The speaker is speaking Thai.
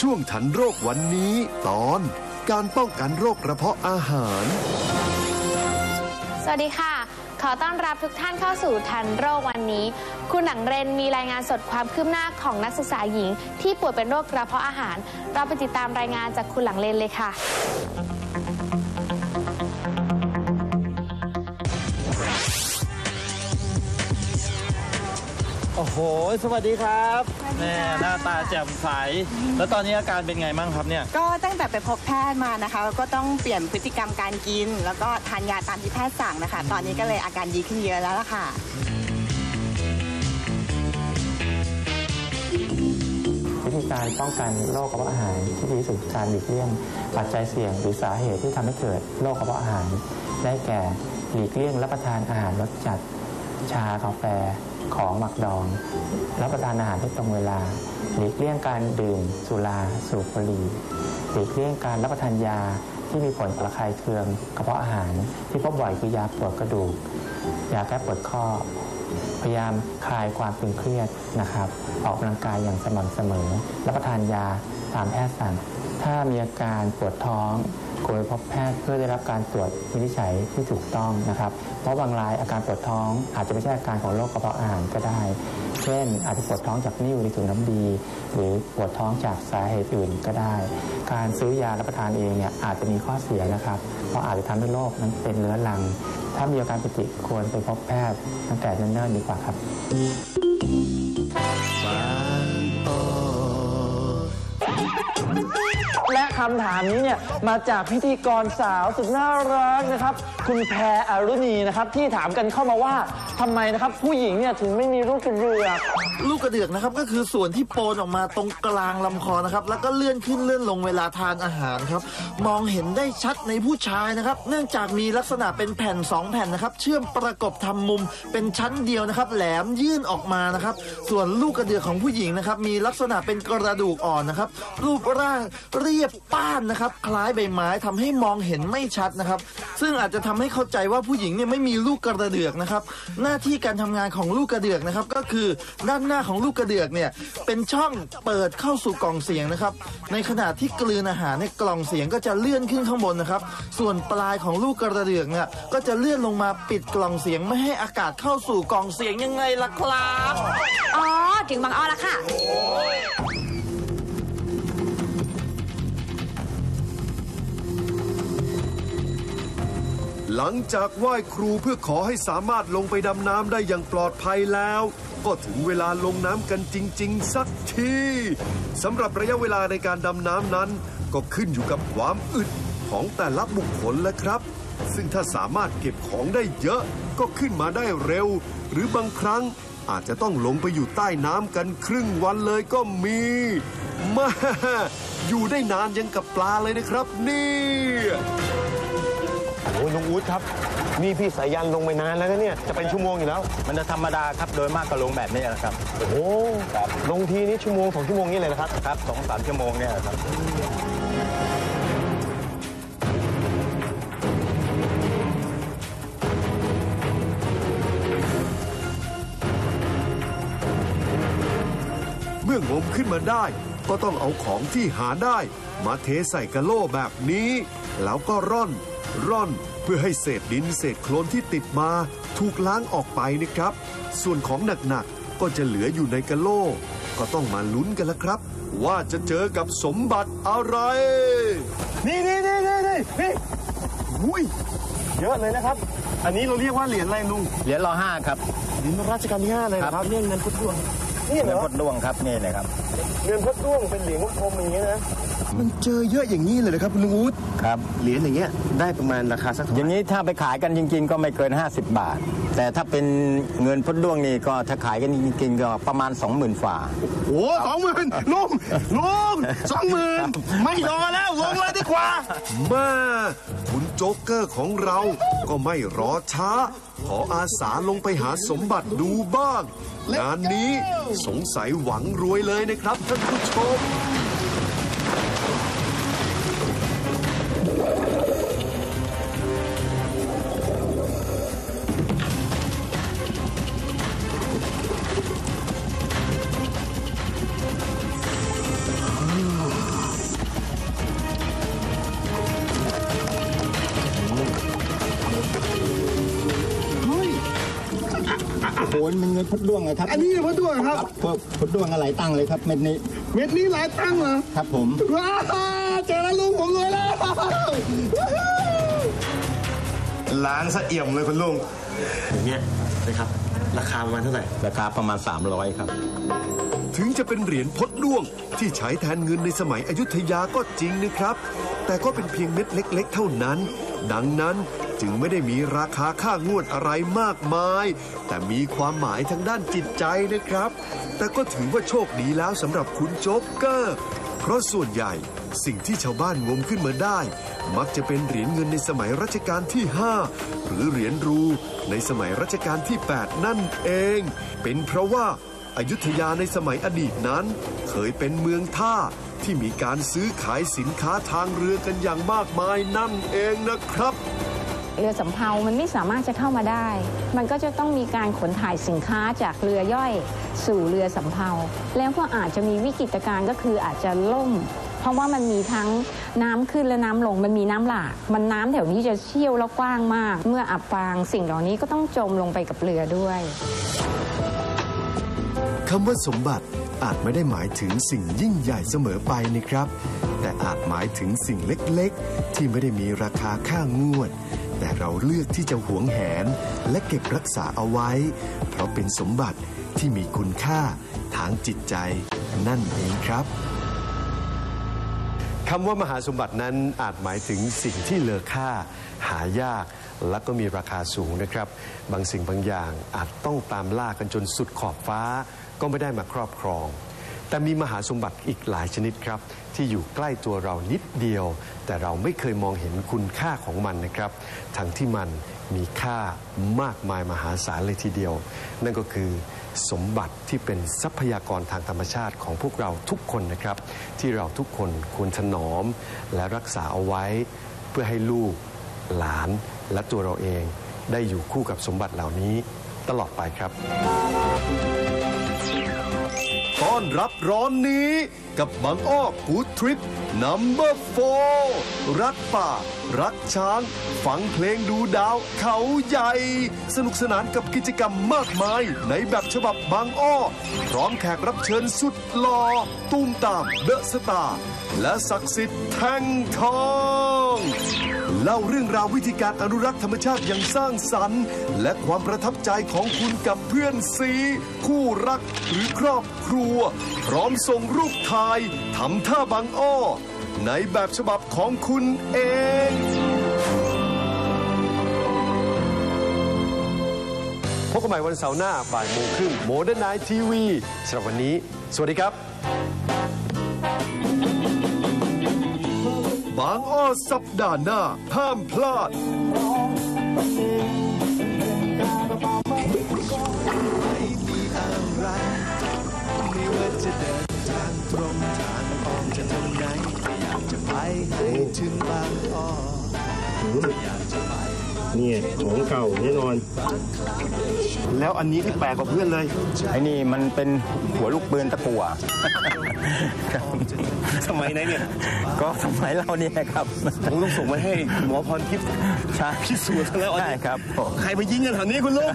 ช่วงทันโรควันนี้ ตอนการป้องกันโรคกระเพาะอาหาร สวัสดีค่ะ ขอต้อนรับทุกท่านเข้าสู่ทันโรควันนี้ คุณหนังเรนมีรายงานสดความคืบหน้าของนักศึกษาหญิง ที่ป่วยเป็นโรคกระเพาะอาหาร เราไปติดตามรายงานจากคุณหลังเรนเลยค่ะ โอ้โห สวัสดีครับแม่หน้าตาแจ่มใส แล้วตอนนี้อาการเป็นไงบ้างครับเนี่ย ก็ตั้งแต่ไปพบแพทย์มานะคะก็ต้องเปลี่ยนพฤติกรรมการกิน แล้วก็ทานยาตามที่แพทย์สั่งนะคะ ตอนนี้ก็เลยอาการดีขึ้นเยอะแล้วล่ะค่ะ วิธีการป้องกันโรคกระเพาะอาหาร ที่ดีที่สุดคือการหลีกเลี่ยงปัจจัยเสี่ยงหรือสาเหตุที่ทำให้เกิดโรคกระเพาะอาหาร ได้แก่หลีกเลี่ยงรับประทานอาหารรสจัด ชากาแฟของหมักดอง รับประทานอาหารที่ตรงเวลา หลีกเลี่ยงการดื่ม สุราสูบบุหรี่หลีกเลี่ยงการรับประทานยาที่มีผลระคายเคืองกระเพาะอาหารที่พบบ่อยคือยาปวดกระดูก ยาแก้ปวดข้อ พยายามคลายความตึงเครียดนะครับ ออกกำลังกายอย่างสม่ำเสมอ รับประทานยาตามแพทย์สั่งถ้ามีอาการปวดท้อง ควรไปพบแพทย์เพื่อได้รับการตรวจวินิจฉัยที่ถูกต้องนะครับ เพราะบางรายอาการปวดท้องอาจจะไม่ใช่อาการของโรคกระเพาะอาหารก็ได้ เช่น อาจจะปวดท้องจากนิ่วในถุงน้ำดี หรือปวดท้องจากสาเหตุอื่นก็ได้ การซื้อยารับประทานเองเนี่ยอาจจะมีข้อเสียนะครับ เพราะอาจจะทำให้โรคนั้นเป็นเรื้อรัง ถ้ามีอาการปฏิควรไปพบแพทย์ตั้งแต่เนิ่นๆดีกว่าครับำถามนี้เนี่ยมาจากพิธีกรสาวสุดน่ารักนะครับ คุณแพรอรุณีนะครับที่ถามกันเข้ามาว่าทำไมนะครับ ผู้หญิงเนี่ยถึงไม่มีลูกกระเดือก ลูกกระเดือกนะครับก็คือส่วนที่โปนออกมาตรงกลางลำคอนะครับ แล้วก็เลื่อนขึ้นเลื่อนลงเวลาทานอาหารครับ มองเห็นได้ชัดในผู้ชายนะครับ เนื่องจากมีลักษณะเป็นแผ่น 2 แผ่นนะครับ เชื่อมประกบทำมุมเป็นชั้นเดียวนะครับ แหลมยื่นออกมานะครับ ส่วนลูกกระเดือกของผู้หญิงนะครับ มีลักษณะเป็นกระดูกอ่อนนะครับ รูปร่างเรียบป้านนะครับ คล้ายใบไม้ทำให้มองเห็นไม่ชัดนะครับ ซึ่งอาจจะทำให้เข้าใจว่าผู้หญิงเนี่ยไม่มีลูกกระเดือกนะครับ หน้าที่การทำงานของลูกกระเดือกนะครับ ก็คือด้านหน้าของลูกกระเดือกเนี่ยเป็นช่องเปิดเข้าสู่กล่องเสียงนะครับ ในขณะที่กลืนอาหารในยกล่องเสียงก็จะเลื่อนขึ้นข้างบนนะครับ ส่วนปลายของลูกกระเดือกเนี่ยก็จะเลื่อนลงมาปิดกล่องเสียงไม่ให้อากาศเข้าสู่กล่องเสียงยังไงล่ะครับ อ๋อ ถึงบางอ้อแล้วค่ะ หลังจากไหว้ครูเพื่อขอให้สามารถลงไปดำน้ำได้อย่างปลอดภัยแล้ว ก็ถึงเวลาลงน้ำกันจริง ๆ สักทีสำหรับระยะเวลาในการดำน้ำนั้น ก็ขึ้นอยู่กับความอึดของแต่ละบุคคลแหละครับ ซึ่งถ้าสามารถเก็บของได้เยอะก็ขึ้นมาได้เร็ว หรือบางครั้งอาจจะต้องลงไปอยู่ใต้น้ำกันครึ่งวันเลยก็มีมาอยู่ได้นานยังกับปลาเลยนะครับ เนี่ย โอ้ยน้องอู๊ดครับ นี่พี่สายันลงไปนานแล้วนะเนี่ย จะเป็นชั่วโมงอยู่แล้ว มันจะธรรมดาครับ โดยมากก็ลงแบบนี้แหละครับ โอ้ลงทีนี้ชั่วโมงสองชั่วโมงนี่เลยนะครับ ครับสองสามชั่วโมงเนี่ยครับ เมื่องมขึ้นมาได้ ก็ต้องเอาของที่หาได้ มาเทใส่กะโหลแบบนี้ แล้วก็ร่อน ร่อนเพื่อให้เศษดินเศษโคลนที่ติดมา ถูกล้างออกไปนะครับ ส่วนของหนักๆก็จะเหลืออยู่ในกะโหลก็ต้องมาลุ้นกันละครับ ว่าจะเจอกับสมบัติอะไร นี่นี่นี่นี่นี่นี่อุ้ยเยอะเลยนะครับ อันนี้เราเรียกว่าเหรียญอะไรลุงเหรียญรอห้าครับเหรียญรัชกาลที่ห้าเลยเหรอครับเนี่ยเงินพุทธดวง นี่เหรเงินอพดด้วงครับนี่เลยครับเงินพุทธดวงเป็นเหรียญวงกลมอย่างเงี้ยนะมันเจอเยอะอย่างนี้เลยนะครับคุณลุงอู๊ดครับ เหรียญอย่างเงี้ยได้ประมาณราคาสักเท่าอไหย่างร่นี้ถ้าไปขายกันจริง ๆ ก็ไม่เกิน 50 บาท แต่ถ้าเป็นเงินพดด้วงนี่ก็ถ้าขายกันจริงๆก็ประมาณ 20,000ฝ่า โอ้สองหมื่นลุงลุงสองหมื่นไม่รอแล้วลงเลยดีกว่ามาคุณโจ๊กเกอร์ของเราก็ไม่รอช้า ขออาสาลงไปหาสมบัติดูบ้าง งานนี้สงสัยหวังรวยเลยนะครับท่านผู้ชม นี่มันเงินพดด้วงเหรอครับอันนี้พระด้วงครับพวกพดด้วงอะไรตั้งเลยครับเม็ดนี้เม็ดนี้หลายตั้งเหรอครับผมว้าเจอแล้วลุงผมรวยแล้วล้านซะเอี่ยมเลยคุณลุงอย่างเงี้ยนะครับ ราคาประมาณเท่าไหร่ราคาประมาณ 300 ครับ ถึงจะเป็นเหรียญพดด้วงที่ใช้แทนเงินในสมัยอยุธยาก็จริงนะครับ แต่ก็เป็นเพียงเม็ดเล็ก ๆ เท่านั้น ดังนั้น จึงไม่ได้มีราคาค่างวดอะไรมากมาย แต่มีความหมายทางด้านจิตใจนะครับ แต่ก็ถือว่าโชคดีแล้วสำหรับคุณโจ๊กเกอร์ เพราะส่วนใหญ่สิ่งที่ชาวบ้านงมขึ้นมาได้ มักจะเป็นเหรียญเงินในสมัยรัชกาลที่ 5 หรือเหรียญรูในสมัยรัชกาลที่ 8 นั่นเอง เป็นเพราะว่าอายุทยาในสมัยอดีตนั้น เคยเป็นเมืองท่าที่มีการซื้อขายสินค้าทางเรือกันอย่างมากมายนั่นเองนะครับ เรือสำเภา มันไม่สามารถจะเข้ามาได้ มันก็จะต้องมีการขนถ่ายสินค้าจากเรือย่อยสู่เรือสำเภา แล้วก็อาจจะมีวิกฤตการณ์ก็คืออาจจะล่ม เพราะว่ามันมีทั้งน้ำขึ้นและน้ำลง มันมีน้ำหลาก มันน้ำแถวนี้จะเชี่ยวและกว้างมาก เมื่ออับปางสิ่งเหล่านี้ก็ต้องจมลงไปกับเรือด้วยคำว่าสมบัติอาจไม่ได้หมายถึงสิ่งยิ่งใหญ่เสมอไปนะครับ แต่อาจหมายถึงสิ่งเล็กๆ ที่ไม่ได้มีราคาค่างวด แต่เราเลือกที่จะหวงแหนและเก็บรักษาเอาไว้ เพราะเป็นสมบัติที่มีคุณค่าทางจิตใจนั่นเองครับคำว่ามหาสมบัตินั้นอาจหมายถึงสิ่งที่เลอค่า หายากและก็มีราคาสูงนะครับ บางสิ่งบางอย่างอาจต้องตามล่ากันจนสุดขอบฟ้าก็ไม่ได้มาครอบครอง แต่มีมหาสมบัติอีกหลายชนิดครับ ที่อยู่ใกล้ตัวเรานิดเดียว แต่เราไม่เคยมองเห็นคุณค่าของมันนะครับ ทั้งที่มันมีค่ามากมายมหาศาลเลยทีเดียว นั่นก็คือสมบัติที่เป็นทรัพยากรทางธรรมชาติของพวกเราทุกคนนะครับ ที่เราทุกคนควรถนอมและรักษาเอาไว้ เพื่อให้ลูกหลานและตัวเราเอง ได้อยู่คู่กับสมบัติเหล่านี้ตลอดไปครับ ต้อนรับร้อนนี้กับบางอ้อกูทริปนัมเบอร์โฟรักป่า รักช้าง ฟังเพลงดูดาวเขาใหญ่ สนุกสนานกับกิจกรรมมากมาย ในแบบฉบับบางอ้อ พร้อมแขกรับเชิญสุดหล่อตุ้มตามเดอะสตาร์และศักดิ์สิทธิ์แท่งทอง เล่าเรื่องราววิธีการอนุรักษ์ธรรมชาติอย่างสร้างสรรค์ และความประทับใจของคุณกับเพื่อนสีคู่รักหรือครอบครัว พร้อมส่งรูปถ่ายทำท่าบางอ้อ ในแบบฉบับของคุณเองพบกันใหม่วันเสาร์หน้าบ่ายโมงครึ่งโมเดิร์นไนทีวีสำหรับวันนี้ สวัสดีครับ บางอ้อสัปดาห์หน้า ห้ามพลาดนี่ ของเก่าแน่นอน แล้วอันนี้ที่แปลกกว่าเพื่อนเลย ไอ้นี่มันเป็นหัวลูกปืนตะกั่วสมัยไหนเนี่ย ก็สมัยเราเนี่ยครับผมต้องส่งมาให้หมอพรทิพย์ใช่พิสูจน์แล้วอันใช่นี้ครับผมใครมายิงกันแถวนี้คุณลุง